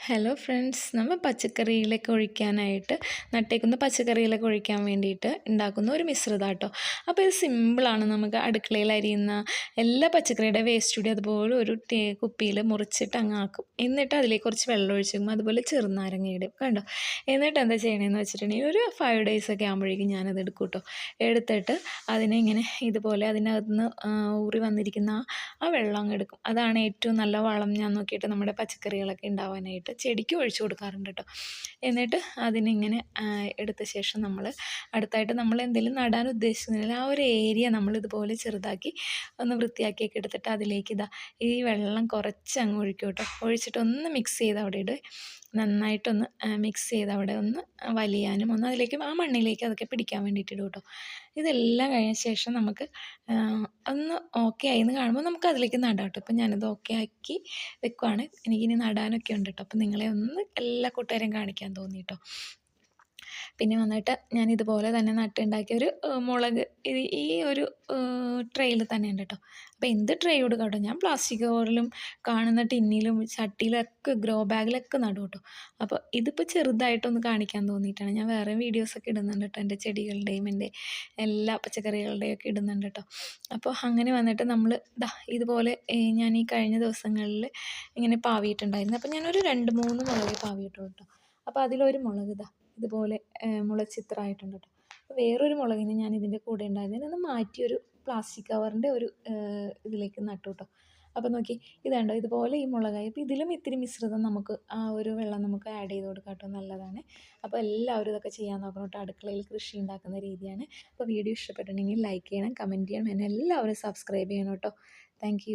Hello friends നമ്മൾ പച്ചക്കറിയിലൊക്കെ ഒഴിക്കാനായിട്ട് നട്ടേക്കുന്ന പച്ചക്കറിയിലൊക്കെ ഒഴിക്കാൻ വേണ്ടിയിട്ട് ഉണ്ടാക്കുന്ന ഒരു മിശ്രിതം കേട്ടോ അപ്പോൾ ഇത് സിമ്പിളാണ് നമുക്ക് അടുക്കളയിൽ അരിയുന്ന എല്ലാ പച്ചക്കറിയുടെ വേസ്റ്റ് കൂടി അതുപോലെ ഒരു കുപ്പിയിൽ മുറിച്ചിട്ട് അങ്ങ് ആക്കും. എന്നിട്ട് അതിലേക്ക് കുറച്ച് വെള്ളം ഒഴിച്ചും അതുപോലെ ചെറുനാരങ്ങ ഇടും. കണ്ടോ? എന്നിട്ട് എന്താ ചെയ്യണമെന്ന് വെച്ചിട്ടുണ്ടെങ്കിൽ ഒരു ഫൈവ് ഡേയ്സ് ഒക്കെ ആകുമ്പോഴേക്കും ഞാനത് എടുക്കും കേട്ടോ. എടുത്തിട്ട് അതിനെ ഇങ്ങനെ ഇതുപോലെ അതിനകത്ത് നിന്ന് ഊറി വന്നിരിക്കുന്ന ആ വെള്ളം അങ്ങ് എടുക്കും. അതാണ് ഏറ്റവും നല്ല വളം ഞാൻ നോക്കിയിട്ട് നമ്മുടെ പച്ചക്കറികളൊക്കെ ഉണ്ടാവാനായിട്ട്. ചെടിക്ക് ഒഴിച്ചു കൊടുക്കാറുണ്ട് കേട്ടോ എന്നിട്ട് അതിനിങ്ങനെ എടുത്ത ശേഷം നമ്മൾ അടുത്തായിട്ട് നമ്മൾ എന്തെങ്കിലും നടാൻ ഉദ്ദേശിക്കുന്നില്ല ആ ഒരു ഏരിയ നമ്മൾ ഇതുപോലെ ചെറുതാക്കി ഒന്ന് വൃത്തിയാക്കിയൊക്കെ എടുത്തിട്ട് അതിലേക്ക് ഇതാ ഈ വെള്ളം കുറച്ച് അങ്ങ് ഒഴിക്കും കേട്ടോ ഒഴിച്ചിട്ട് ഒന്ന് മിക്സ് ചെയ്ത് അവിടെ ഇടുക നന്നായിട്ടൊന്ന് മിക്സ് ചെയ്ത് അവിടെ ഒന്ന് വലിയാനും ഒന്ന് അതിലേക്ക് ആ മണ്ണിലേക്ക് അതൊക്കെ പിടിക്കാൻ വേണ്ടിയിട്ട് ഇടും കേട്ടോ ഇതെല്ലാം കഴിഞ്ഞ ശേഷം നമുക്ക് ഒന്ന് ഓക്കെ ആയി എന്ന് കാണുമ്പോൾ നമുക്ക് അതിലേക്ക് നടാം കേട്ടോ അപ്പം ഞാനത് ഓക്കെ ആക്കി വെക്കുവാണ്. എനിക്കിനി നടാനൊക്കെ ഉണ്ട് കേട്ടോ അപ്പം നിങ്ങളെ ഒന്ന് എല്ലാ കൂട്ടുകാരെയും കാണിക്കാൻ തോന്നി കേട്ടോ പിന്നെ വന്നിട്ട് ഞാൻ ഇതുപോലെ തന്നെ നട്ടുണ്ടാക്കിയ ഒരു മുളക്. ഈ ഒരു ട്രെയിൽ തന്നെ ഉണ്ട് കേട്ടോ അപ്പോൾ എന്ത് ട്രേ കൊടുക്കാം കേട്ടോ ഞാൻ പ്ലാസ്റ്റിക് കവറിലും കാണുന്ന ടിന്നിലും ചട്ടിയിലൊക്കെ ഗ്രോ ബാഗിലൊക്കെ നടും കേട്ടോ അപ്പോൾ ഇതിപ്പോൾ ചെറുതായിട്ടൊന്ന് കാണിക്കാൻ തോന്നിയിട്ടാണ്. ഞാൻ വേറെ വീഡിയോസൊക്കെ ഇടുന്നുണ്ട് കേട്ടോ എന്റെ ചെടികളുടെയും എന്റെ എല്ലാ പച്ചക്കറികളുടെയും ഒക്കെ ഇടുന്നുണ്ട് കേട്ടോ അപ്പോൾ അങ്ങനെ വന്നിട്ട് നമ്മൾ ദാ ഇതുപോലെ ഞാൻ ഈ കഴിഞ്ഞ ദിവസങ്ങളിൽ ഇങ്ങനെ പാവിയിട്ടുണ്ടായിരുന്നു. അപ്പോൾ ഞാനൊരു രണ്ട് മൂന്ന് മുളകേ പാവിയിട്ടുള്ളൂ കേട്ടോ അപ്പോൾ അതിലൊരു മുളക് ഇതാ ഇതുപോലെ ഏഹ്, മുളച്ചിത്രമായിട്ടുണ്ട് കേട്ടോ അപ്പോൾ വേറൊരു മുളകിനെ ഞാൻ ഇതിന്റെ കൂടെ ഉണ്ടായിരുന്നു ഇതൊന്ന് മാറ്റി ഒരു പ്ലാസ്റ്റിക് കവറിന്റെ ഒരു ഇതിലേക്ക് നട്ടു കേട്ടോ അപ്പോൾ നോക്കി ഇതുണ്ടോ ഇതുപോലെ ഈ മുളകായി. അപ്പോൾ ഇതിലും ഇത്തിരി മിശ്രിതം നമുക്ക് ആ ഒരു വെള്ളം നമുക്ക് ആഡ് ചെയ്ത് കൊടുക്കാം കേട്ടോ നല്ലതാണ്. അപ്പോൾ എല്ലാവരും ഇതൊക്കെ ചെയ്യാൻ നോക്കണം കേട്ടോ അടുക്കളയിൽ കൃഷി ഉണ്ടാക്കുന്ന രീതിയാണ്. അപ്പോൾ വീഡിയോ ഇഷ്ടപ്പെട്ടിട്ടുണ്ടെങ്കിൽ ലൈക്ക് ചെയ്യണം കമന്റ് ചെയ്യണം എന്നെ എല്ലാവരും സബ്സ്ക്രൈബ് ചെയ്യണം കേട്ടോ താങ്ക്